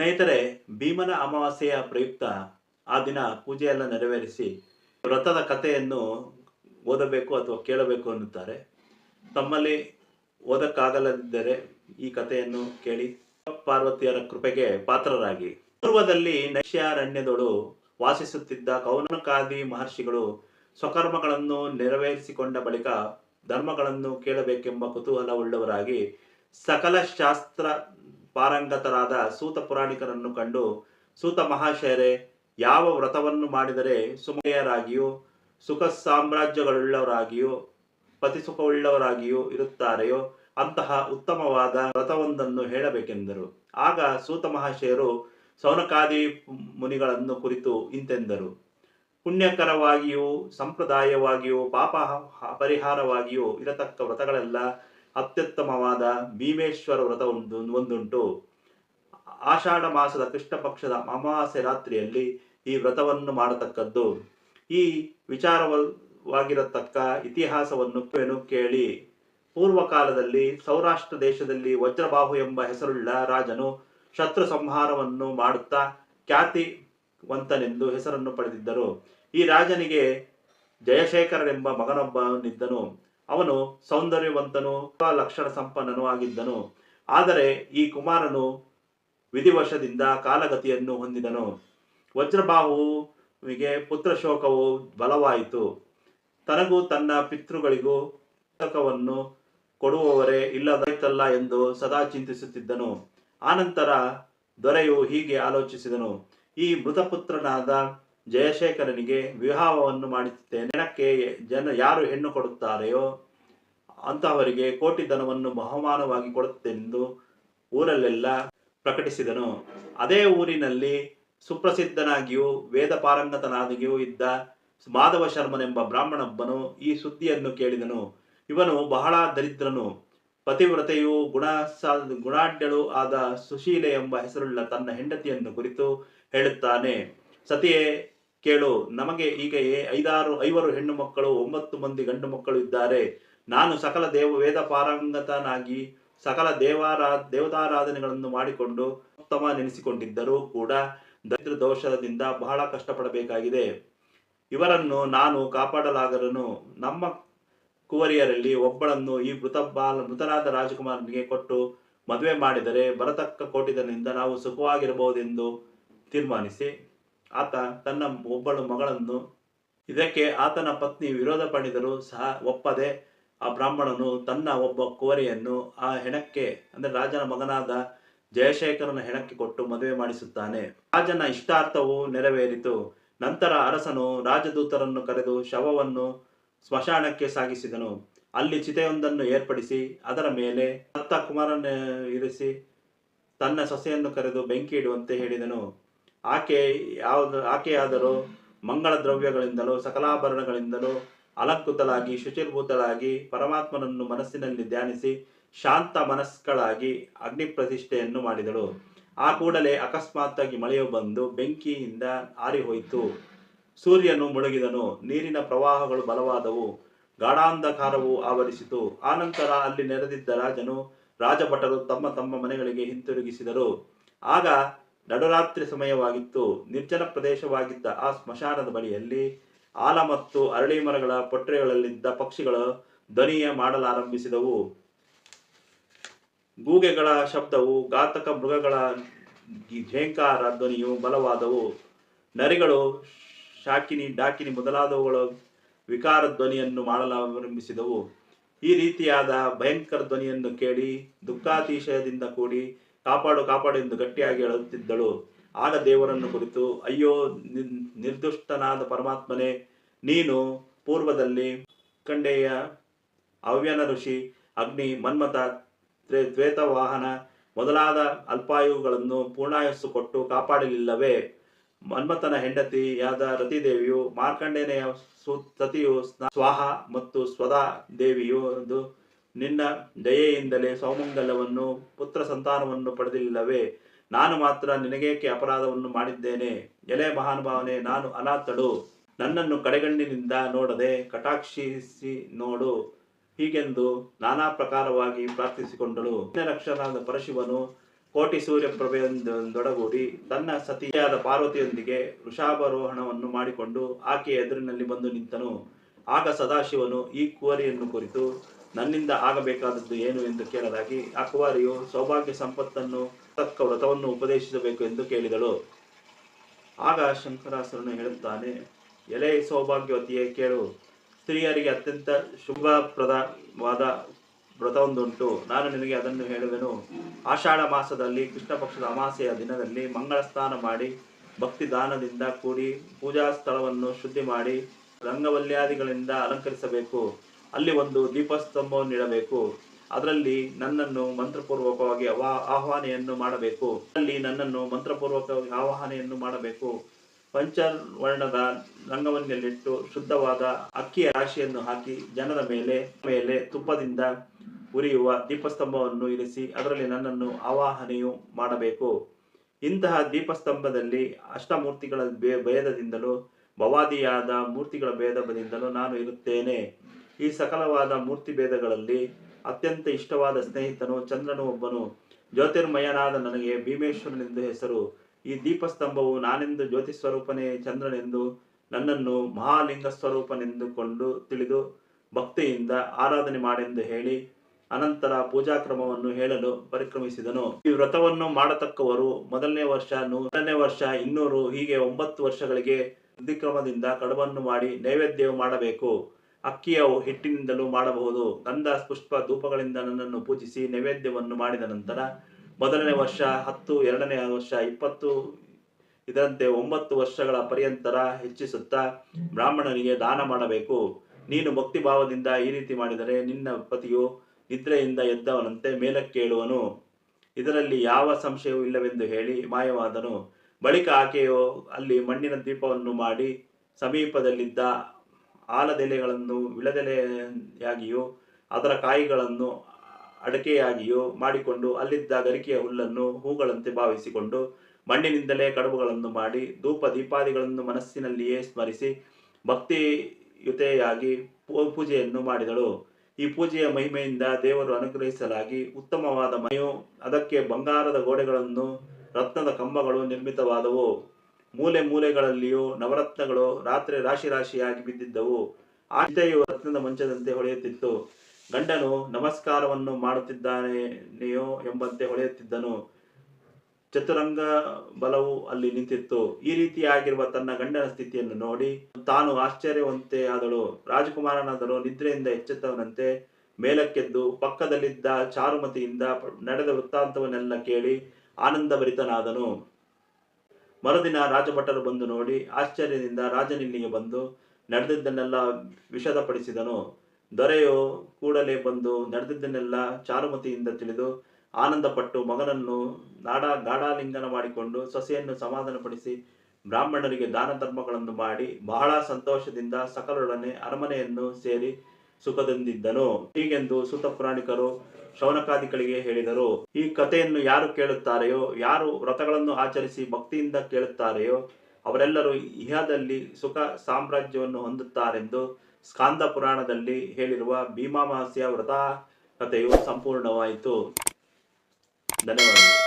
ಸ್ನೇಹಿತರೆ, ಭೀಮನ ಅಮಾವಾಸ್ಯೆಯ ಪ್ರಯುಕ್ತ ಆ ದಿನ ಪೂಜೆಯೆಲ್ಲ ನೆರವೇರಿಸಿ ವ್ರತದ ಕಥೆಯನ್ನು ಓದಬೇಕು ಅಥವಾ ಕೇಳಬೇಕು ಅನ್ನುತ್ತಾರೆ. ತಮ್ಮಲ್ಲಿ ಓದಕ್ಕಾಗಲದಿದ್ದರೆ ಈ ಕಥೆಯನ್ನು ಕೇಳಿ ಪಾರ್ವತಿಯರ ಕೃಪೆಗೆ ಪಾತ್ರರಾಗಿ. ಪೂರ್ವದಲ್ಲಿ ನೈಶ್ಯಾರಣ್ಯದೊಳು ವಾಸಿಸುತ್ತಿದ್ದ ಕೌನಕಾದಿ ಮಹರ್ಷಿಗಳು ಸ್ವಕರ್ಮಗಳನ್ನು ನೆರವೇರಿಸಿಕೊಂಡ ಬಳಿಕ ಧರ್ಮಗಳನ್ನು ಕೇಳಬೇಕೆಂಬ ಕುತೂಹಲವುಳ್ಳವರಾಗಿ ಸಕಲ ಶಾಸ್ತ್ರ ಪಾರಂಗತರಾದ ಸೂತ ಪುರಾಣಿಕರನ್ನು ಕಂಡು ಸೂತ ಮಹಾಶಯರೇ, ಯಾವ ವ್ರತವನ್ನು ಮಾಡಿದರೆ ಸುಮಯರಾಗಿಯೂ, ಸುಖ ಸಾಮ್ರಾಜ್ಯಗಳುಳ್ಳವರಾಗಿಯೂ ಪತಿ ಸುಖವುಳ್ಳವರಾಗಿಯೂ ಇರುತ್ತಾರೆಯೋ ಅಂತಹ ಉತ್ತಮವಾದ ವ್ರತವೊಂದನ್ನು ಹೇಳಬೇಕೆಂದರು. ಆಗ ಸೂತ ಮಹಾಶಯರು ಸೌನಕಾದಿ ಮುನಿಗಳನ್ನು ಕುರಿತು ಇಂತೆಂದರು. ಪುಣ್ಯಕರವಾಗಿಯೂ, ಸಂಪ್ರದಾಯವಾಗಿಯೂ, ಪಾಪ ಪರಿಹಾರವಾಗಿಯೂ ಇರತಕ್ಕ ವ್ರತಗಳೆಲ್ಲ ಅತ್ಯುತ್ತಮವಾದ ಭೀಮೇಶ್ವರ ವ್ರತ ಒಂದು, ಒಂದುಂಟು. ಆಷಾಢ ಮಾಸದ ಕೃಷ್ಣ ಪಕ್ಷದ ಅಮಾವಾಸ್ಯೆ ರಾತ್ರಿಯಲ್ಲಿ ಈ ವ್ರತವನ್ನು ಮಾಡತಕ್ಕದ್ದು. ಈ ವಿಚಾರವಾಗಿರತಕ್ಕ ಇತಿಹಾಸವನ್ನು ಕೇಳಿ. ಪೂರ್ವ ಕಾಲದಲ್ಲಿ ಸೌರಾಷ್ಟ್ರ ದೇಶದಲ್ಲಿ ವಜ್ರಬಾಹು ಎಂಬ ಹೆಸರುಳ್ಳ ರಾಜನು ಶತ್ರು ಸಂಹಾರವನ್ನು ಮಾಡುತ್ತಾ ಖ್ಯಾತಿವಂತನೆಂದು ಹೆಸರನ್ನು ಪಡೆದಿದ್ದರು. ಈ ರಾಜನಿಗೆ ಜಯಶೇಖರನೆಂಬ ಮಗನೊಬ್ಬನಿದ್ದನು. ಅವನು ಸೌಂದರ್ಯವಂತನು ಲಕ್ಷಣ ಸಂಪನ್ನನೂ ಆಗಿದ್ದನು. ಆದರೆ ಈ ಕುಮಾರನು ವಿಧಿವಶದಿಂದ ಕಾಲಗತಿಯನ್ನು ಹೊಂದಿದನು. ವಜ್ರಬಾಹುವಿಗೆ ಪುತ್ರ ಶೋಕವು ಬಲವಾಯಿತು. ತನಗೂ ತನ್ನ ಪಿತೃಗಳಿಗೂ ಪುಸ್ತಕವನ್ನು ಕೊಡುವವರೇ ಇಲ್ಲದಾಯ್ತಲ್ಲ ಎಂದು ಸದಾ ಚಿಂತಿಸುತ್ತಿದ್ದನು. ಆನಂತರ ದೊರೆಯು ಹೀಗೆ ಆಲೋಚಿಸಿದನು. ಈ ಮೃತಪುತ್ರನಾದ ಜಯಶೇಖರನಿಗೆ ವಿವಾಹವನ್ನು ಮಾಡಿಸುತ್ತೇನೆ. ನೆನಕ್ಕೆ ಜನ ಯಾರು ಹೆಣ್ಣು ಕೊಡುತ್ತಾರೆಯೋ ಅಂತಹವರಿಗೆ ಕೋಟಿ ಧನವನ್ನು ಬಹುಮಾನವಾಗಿ ಕೊಡುತ್ತೆಂದು ಊರಲ್ಲೆಲ್ಲ ಪ್ರಕಟಿಸಿದನು. ಅದೇ ಊರಿನಲ್ಲಿ ಸುಪ್ರಸಿದ್ಧನಾಗಿಯೂ ವೇದ ಪಾರಂಗತನಾಗಿಯೂ ಇದ್ದ ಮಾಧವ ಶರ್ಮನೆಂಬ ಬ್ರಾಹ್ಮಣೊಬ್ಬನು ಈ ಸುದ್ದಿಯನ್ನು ಕೇಳಿದನು. ಇವನು ಬಹಳ ದರಿದ್ರನು. ಪತಿವ್ರತೆಯು ಗುಣ ಗುಣಾಢ್ಯಳು ಆದ ಸುಶೀಲೆ ಎಂಬ ಹೆಸರುಳ್ಳ ತನ್ನ ಹೆಂಡತಿಯನ್ನು ಕುರಿತು ಹೇಳುತ್ತಾನೆ. ಸತಿಯೇ ಕೇಳು, ನಮಗೆ ಈಗ ಐದಾರು, ಐವರು ಹೆಣ್ಣು ಮಕ್ಕಳು, ಒಂಬತ್ತು ಮಂದಿ ಗಂಡು ಮಕ್ಕಳು ಇದ್ದಾರೆ. ನಾನು ಸಕಲ ದೇವ, ವೇದ ಪಾರಂಗತನಾಗಿ ಸಕಲ ದೇವಾರಾ, ದೇವತಾರಾಧನೆಗಳನ್ನು ಮಾಡಿಕೊಂಡು ಉತ್ತಮ ನೆನೆಸಿಕೊಂಡಿದ್ದರೂ ಕೂಡ ದರಿದ್ರ ದೋಷದಿಂದ ಬಹಳ ಕಷ್ಟಪಡಬೇಕಾಗಿದೆ. ಇವರನ್ನು ನಾನು ಕಾಪಾಡಲಾಗರನು. ನಮ್ಮ ಕುವರಿಯರಲ್ಲಿ ಒಬ್ಬಳನ್ನು ಈ ಮೃತ ಬಾಲ ಮೃತನಾದ ರಾಜಕುಮಾರನಿಗೆ ಕೊಟ್ಟು ಮದುವೆ ಮಾಡಿದರೆ ಬರತಕ್ಕ ಕೋಟಿದನಿಂದ ನಾವು ಸುಖವಾಗಿರಬಹುದೆಂದು ತೀರ್ಮಾನಿಸಿ ಆತ ತನ್ನ ಒಬ್ಬಳು ಮಗಳನ್ನು, ಇದಕ್ಕೆ ಆತನ ಪತ್ನಿ ವಿರೋಧ ಪಡೆದರೂ ಸಹ ಒಪ್ಪದೆ ಆ ಬ್ರಾಹ್ಮಣನು ತನ್ನ ಒಬ್ಬ ಕುವರಿಯನ್ನು ಆ ಹೆಣಕ್ಕೆ, ಅಂದರೆ ರಾಜನ ಮಗನಾದ ಜಯಶೇಖರನ ಹೆಣಕ್ಕೆ ಕೊಟ್ಟು ಮದುವೆ ಮಾಡಿಸುತ್ತಾನೆ. ರಾಜನ ಇಷ್ಟಾರ್ಥವು ನೆರವೇರಿತು. ನಂತರ ಅರಸನು ರಾಜದೂತರನ್ನು ಕರೆದು ಶವವನ್ನು ಸ್ಮಶಾನಕ್ಕೆ ಸಾಗಿಸಿದನು. ಅಲ್ಲಿ ಚಿತೆಯೊಂದನ್ನು ಏರ್ಪಡಿಸಿ, ಅದರ ಮೇಲೆ ಸತ್ತ ಕುಮಾರನ ಇರಿಸಿ ತನ್ನ ಸೊಸೆಯನ್ನು ಕರೆದು ಬೆಂಕಿ ಇಡುವಂತೆ ಹೇಳಿದನು. ಆಕೆ ಯಾವುದು ಆಕೆಯಾದರೂ ಮಂಗಳ ದ್ರವ್ಯಗಳಿಂದಲೂ, ಸಕಲಾಭರಣಗಳಿಂದಲೂ ಅಲಕ್ಕುತಲಾಗಿ ಶುಚಿರ್ಭೂತಳಾಗಿ, ಪರಮಾತ್ಮನನ್ನು ಮನಸ್ಸಿನಲ್ಲಿ ಧ್ಯಾನಿಸಿ, ಶಾಂತ ಮನಸ್ಕಳಾಗಿ ಅಗ್ನಿ ಪ್ರತಿಷ್ಠೆಯನ್ನು ಮಾಡಿದಳು. ಆ ಕೂಡಲೇ ಅಕಸ್ಮಾತ್ತಾಗಿ ಮಳೆಯು ಬಂದು ಬೆಂಕಿಯಿಂದ ಆರಿಹೋಯಿತು. ಸೂರ್ಯನು ಮುಳುಗಿದನು. ನೀರಿನ ಪ್ರವಾಹಗಳು ಬಲವಾದವು. ಗಾಢಾಂಧಕಾರವು ಆವರಿಸಿತು. ಆನಂತರ ಅಲ್ಲಿ ನೆರೆದಿದ್ದ ರಾಜನು ರಾಜಭಟರು ತಮ್ಮ ತಮ್ಮ ಮನೆಗಳಿಗೆ ಹಿಂತಿರುಗಿಸಿದರು. ಆಗ ನಡುರಾತ್ರಿ ಸಮಯವಾಗಿತ್ತು. ನಿರ್ಜನ ಪ್ರದೇಶವಾಗಿದ್ದ ಆ ಸ್ಮಶಾನದ ಬಳಿಯಲ್ಲಿ ಆಲ ಮತ್ತು ಅರಳಿ ಮರಗಳ ಪೊಟ್ಟರೆಗಳಲ್ಲಿದ್ದ ಪಕ್ಷಿಗಳು ಧ್ವನಿಯ ಮಾಡಲಾರಂಭಿಸಿದವು. ಗೂಗೆಗಳ ಶಬ್ದವು, ಘಾತಕ ಮೃಗಗಳ ಝೇಂಕಾರ ಧ್ವನಿಯು ಬಲವಾದವು. ನರಿಗಳು ಶಾಕಿನಿ, ಡಾಕಿನಿ ಮೊದಲಾದವುಗಳ ವಿಕಾರ ಧ್ವನಿಯನ್ನು ಮಾಡಲಾರಂಭಿಸಿದವು. ಈ ರೀತಿಯಾದ ಭಯಂಕರ ಧ್ವನಿಯನ್ನು ಕೇಳಿ, ದುಃಖಾತಿಶಯದಿಂದ ಕೂಡಿ ಕಾಪಾಡು ಕಾಪಾಡು ಎಂದು ಗಟ್ಟಿಯಾಗಿ ಅಳುತ್ತಿದ್ದಳು ಆಗ ದೇವರನ್ನು ಕುರಿತು, ಅಯ್ಯೋ ನಿರ್- ನಿರ್ದುಷ್ಟನಾದ ಪರಮಾತ್ಮನೇ, ನೀನು ಪೂರ್ವದಲ್ಲಿ ಕಂಡೆಯ ಅವ್ಯನ ಋಷಿ, ಅಗ್ನಿ, ಮನ್ಮಥ ತ್ವೇತವಾಹನ ಮೊದಲಾದ ಅಲ್ಪಾಯುಗಳನ್ನು ಪೂರ್ಣಾಯಸ್ಸು ಕೊಟ್ಟು ಕಾಪಾಡಲಿಲ್ಲವೇ? ಮನ್ಮಥನ ಹೆಂಡತಿಯಾದ ರತಿದೇವಿಯು ಮಾರ್ಕಂಡೇನೆಯ ಸತಿಯು ಸ್ವಾಹ ಮತ್ತು ಸ್ವದಾ ದೇವಿಯು ನಿನ್ನ ದಯೆಯಿಂದಲೇ ಸೌಮಂಗಲವನ್ನು, ಪುತ್ರ ಸಂತಾನವನ್ನು ಪಡೆದಿಲ್ಲವೇ? ನಾನು ಮಾತ್ರ ನಿನಗೇಕೆ ಅಪರಾಧವನ್ನು ಮಾಡಿದ್ದೇನೆ? ಎಲೆ ಮಹಾನುಭಾವನೆ, ನಾನು ಅನಾಥಳು. ನನ್ನನ್ನು ಕಡೆಗಣ್ಣಿನಿಂದ ನೋಡದೆ ಕಟಾಕ್ಷಿಸಿ ನೋಡು. ಹೀಗೆಂದು ನಾನಾ ಪ್ರಕಾರವಾಗಿ ಪ್ರಾರ್ಥಿಸಿಕೊಂಡಳು. ರಕ್ಷನಾದ ಪರಶಿವನು ಕೋಟಿ ಸೂರ್ಯಪ್ರಭೆಯೊಂದೊಡಗೂಡಿ ತನ್ನ ಸತಿಯಾದ ಪಾರ್ವತಿಯೊಂದಿಗೆ ವೃಷಾಭಾರೋಹಣವನ್ನು ಮಾಡಿಕೊಂಡು ಆಕೆಯ ಎದುರಿನಲ್ಲಿ ಬಂದು ನಿಂತನು. ಆಗ ಸದಾಶಿವನು ಈ ಕುವರಿಯನ್ನು ಕುರಿತು. ನನ್ನಿಂದ ಆಗಬೇಕಾದದ್ದು ಏನು ಎಂದು ಕೇಳಲಾಗಿ ಅಕ್ವಾರಿಯು ಸೌಭಾಗ್ಯ ಸಂಪತ್ತನ್ನು, ತಕ್ಕ ವ್ರತವನ್ನು ಉಪದೇಶಿಸಬೇಕು ಎಂದು ಕೇಳಿದಳು. ಆಗ ಶಂಕರಾಸರನ್ನು ಹೇಳುತ್ತಾನೆ, ಎಲೆ ಸೌಭಾಗ್ಯವತಿಯೇ, ಕೇಳು. ಸ್ತ್ರೀಯರಿಗೆ ಅತ್ಯಂತ ಶುಭಪ್ರದವಾದ ವ್ರತವೊಂದುಂಟು. ನಾನು ನಿನಗೆ ಅದನ್ನು ಹೇಳುವೆನು. ಆಷಾಢ ಮಾಸದಲ್ಲಿ ಕೃಷ್ಣ ಪಕ್ಷದ ಅಮಾಸೆಯ ದಿನದಲ್ಲಿ ಮಂಗಳ ಸ್ನಾನ ಮಾಡಿ, ಭಕ್ತಿ ದಾನದಿಂದ ಕೂಡಿ ಪೂಜಾ ಸ್ಥಳವನ್ನು ಶುದ್ಧಿ ಮಾಡಿ ರಂಗವಲ್ಯಾದಿಗಳಿಂದ ಅಲಂಕರಿಸಬೇಕು. ಅಲ್ಲಿ ಒಂದು ದೀಪಸ್ತಂಭವನ್ನು ಇಡಬೇಕು. ಅದರಲ್ಲಿ ನನ್ನನ್ನು ಮಂತ್ರಪೂರ್ವಕವಾಗಿ ಆಹ್ವಾನೆಯನ್ನು ಮಾಡಬೇಕು. ಅಲ್ಲಿ ನನ್ನನ್ನು ಮಂತ್ರಪೂರ್ವಕವಾಗಿ ಆಹ್ವಾನೆಯನ್ನು ಮಾಡಬೇಕು. ಪಂಚವರ್ಣದ ರಂಗವನ್ನೆಲ್ಲಿಟ್ಟು ಶುದ್ಧವಾದ ಅಕ್ಕಿಯ ರಾಶಿಯನ್ನು ಹಾಕಿ ಜನರ ಮೇಲೆ ಮೇಲೆ ತುಪ್ಪದಿಂದ ಉರಿಯುವ ದೀಪಸ್ತಂಭವನ್ನು ಇರಿಸಿ ಅದರಲ್ಲಿ ನನ್ನನ್ನು ಆವಾಹನೆಯು ಮಾಡಬೇಕು. ಇಂತಹ ದೀಪಸ್ತಂಭದಲ್ಲಿ ಅಷ್ಟಮೂರ್ತಿಗಳ ಭೇದದಿಂದಲೂ ಭವಾದಿಯಾದ ಮೂರ್ತಿಗಳ ಭೇದದಿಂದಲೂ ನಾನು ಇರುತ್ತೇನೆ. ಈ ಸಕಲವಾದ ಮೂರ್ತಿ ಭೇದಗಳಲ್ಲಿ ಅತ್ಯಂತ ಇಷ್ಟವಾದ ಸ್ನೇಹಿತನು ಚಂದ್ರನು ಒಬ್ಬನು. ಜ್ಯೋತಿರ್ಮಯನಾದ ನನಗೆ ಭೀಮೇಶ್ವರನೆಂದು ಹೆಸರು. ಈ ದೀಪಸ್ತಂಭವು ನಾನೆಂದು ಜ್ಯೋತಿ ಸ್ವರೂಪನೇ ಚಂದ್ರನೆಂದು, ನನ್ನನ್ನು ಮಹಾಲಿಂಗ ಸ್ವರೂಪನೆಂದುಕೊಂಡು ತಿಳಿದು ಭಕ್ತಿಯಿಂದ ಆರಾಧನೆ ಮಾಡೆಂದು ಹೇಳಿ, ಅನಂತರ ಪೂಜಾ ಕ್ರಮವನ್ನು ಹೇಳಲು ಪರಿಕ್ರಮಿಸಿದನು. ಈ ವ್ರತವನ್ನು ಮಾಡತಕ್ಕವರು ಮೊದಲನೇ ವರ್ಷ ನೂರನೇ ವರ್ಷ ಇನ್ನೂರು, ಹೀಗೆ ಒಂಬತ್ತು ವರ್ಷಗಳಿಗೆ ಅತಿಕ್ರಮದಿಂದ ಕಡುಬನ್ನು ಮಾಡಿ ನೈವೇದ್ಯವು ಮಾಡಬೇಕು. ಅಕ್ಕಿಯ ಹಿಟ್ಟಿನಿಂದಲೂ ಮಾಡಬಹುದು. ಗಂಧ ಪುಷ್ಪ ಧೂಪಗಳಿಂದ ನನ್ನನ್ನು ಪೂಜಿಸಿ ನೈವೇದ್ಯವನ್ನು ಮಾಡಿದ ನಂತರ ಮೊದಲನೇ ವರ್ಷ ಹತ್ತು, ಎರಡನೇ ವರ್ಷ ಇಪ್ಪತ್ತು, ಇದರಂತೆ ಒಂಬತ್ತು ವರ್ಷಗಳ ಪರ್ಯಂತರ ಹೆಚ್ಚಿಸುತ್ತಾ ಬ್ರಾಹ್ಮಣನಿಗೆ ದಾನ ಮಾಡಬೇಕು. ನೀನು ಭಕ್ತಿ ಭಾವದಿಂದ ಈ ರೀತಿ ಮಾಡಿದರೆ ನಿನ್ನ ಪತಿಯು ನಿದ್ರೆಯಿಂದ ಎದ್ದವನಂತೆ ಮೇಲಕ್ಕೇಳುವನು ಇದರಲ್ಲಿ ಯಾವ ಸಂಶಯವೂ ಇಲ್ಲವೆಂದು ಹೇಳಿ ಮಾಯವಾದನು. ಬಳಿಕ ಆಕೆಯು ಅಲ್ಲಿ ಮಣ್ಣಿನ ದೀಪವನ್ನು ಮಾಡಿ ಸಮೀಪದಲ್ಲಿದ್ದ ಆಲದೆಲೆಗಳನ್ನು, ವಿಳದೆಲೆಯಾಗಿಯೂ, ಅದರ ಕಾಯಿಗಳನ್ನು ಅಡಕೆಯಾಗಿಯೂ ಮಾಡಿಕೊಂಡು ಅಲ್ಲಿದ್ದ ಗರಿಕೆಯ ಹುಲ್ಲನ್ನು ಹೂಗಳಂತೆ ಭಾವಿಸಿಕೊಂಡು ಮಣ್ಣಿನಿಂದಲೇ ಕಡುಬುಗಳನ್ನು ಮಾಡಿ ಧೂಪ ದೀಪಾದಿಗಳನ್ನು ಮನಸ್ಸಿನಲ್ಲಿಯೇ ಸ್ಮರಿಸಿ ಭಕ್ತಿಯುತೆಯಾಗಿ ಪೂಜೆಯನ್ನು ಮಾಡಿದಳು. ಈ ಪೂಜೆಯ ಮಹಿಮೆಯಿಂದ ದೇವರು ಅನುಗ್ರಹಿಸಲಾಗಿ ಉತ್ತಮವಾದ ಮನೆಯು, ಅದಕ್ಕೆ ಬಂಗಾರದ ಗೋಡೆಗಳನ್ನು, ರತ್ನದ ಕಂಬಗಳು ನಿರ್ಮಿತವಾದವು. ಮೂಲೆ ಮೂಲೆಗಳಲ್ಲಿಯೂ ನವರತ್ನಗಳು ರಾತ್ರಿ ರಾಶಿ ರಾಶಿಯಾಗಿ ಬಿದ್ದಿದ್ದವು. ಆ ಚಿತೆಯು ರತ್ನದ ಮಂಚದಂತೆ ಹೊಳೆಯುತ್ತಿತ್ತು. ಗಂಡನು ನಮಸ್ಕಾರವನ್ನು ಮಾಡುತ್ತಿದ್ದಾನೆಯೋ ಎಂಬಂತೆ ಹೊಳೆಯುತ್ತಿದ್ದನು. ಚತುರಂಗ ಬಲವು ಅಲ್ಲಿ ನಿಂತಿತ್ತು. ಈ ರೀತಿಯಾಗಿರುವ ತನ್ನ ಗಂಡನ ಸ್ಥಿತಿಯನ್ನು ನೋಡಿ ತಾನು ಆಶ್ಚರ್ಯವಂತೆ ಆದಳು. ರಾಜಕುಮಾರನಾದರು ನಿದ್ರೆಯಿಂದ ಎಚ್ಚೆತ್ತವನಂತೆ ಮೇಲಕ್ಕೆದ್ದು ಪಕ್ಕದಲ್ಲಿದ್ದ ಚಾರುಮತಿಯಿಂದ ನಡೆದ ವೃತ್ತಾಂತವನ್ನೆಲ್ಲ ಕೇಳಿ ಆನಂದಭರಿತನಾದನು. ಮರುದಿನ ರಾಜಭಟರು ಬಂದು ನೋಡಿ ಆಶ್ಚರ್ಯದಿಂದ ರಾಜನಿಲ್ಲಿಗೆ ಬಂದು ನಡೆದಿದ್ದನ್ನೆಲ್ಲ ವಿಷದಪಡಿಸಿದನು. ದೊರೆಯು ಕೂಡಲೇ ಬಂದು ನಡೆದಿದ್ದನ್ನೆಲ್ಲ ಚಾರುಮತಿಯಿಂದ ತಿಳಿದು ಆನಂದಪಟ್ಟು ಮಗನನ್ನು ನಾಡ ಗಾಢಾಲಿಂಗನ ಮಾಡಿಕೊಂಡು ಸೊಸೆಯನ್ನು ಸಮಾಧಾನಪಡಿಸಿ ಬ್ರಾಹ್ಮಣರಿಗೆ ದಾನ ಧರ್ಮಗಳನ್ನು ಮಾಡಿ ಬಹಳ ಸಂತೋಷದಿಂದ ಸಕಲೊಡನೆ ಅರಮನೆಯನ್ನು ಸೇರಿ ಸುಖದಿಂದಿದ್ದನು. ಹೀಗೆಂದು ಸುತ ಪುರಾಣಿಕರು ಶೌನಕಾದಿಗಳಿಗೆ ಹೇಳಿದರು, ಈ ಕಥೆಯನ್ನು ಯಾರು ಕೇಳುತ್ತಾರೆಯೋ, ಯಾರು ವ್ರತಗಳನ್ನು ಆಚರಿಸಿ ಭಕ್ತಿಯಿಂದ ಕೇಳುತ್ತಾರೆಯೋ, ಅವರೆಲ್ಲರೂ ಇಹದಲ್ಲಿ ಸುಖ ಸಾಮ್ರಾಜ್ಯವನ್ನು ಹೊಂದುತ್ತಾರೆಂದು ಸ್ಕಾಂದ ಪುರಾಣದಲ್ಲಿ ಹೇಳಿರುವ ಭೀಮಾಮಾಸ್ಯ ವ್ರತ ಕಥೆಯು ಸಂಪೂರ್ಣವಾಯಿತು. ಧನ್ಯವಾದಗಳು.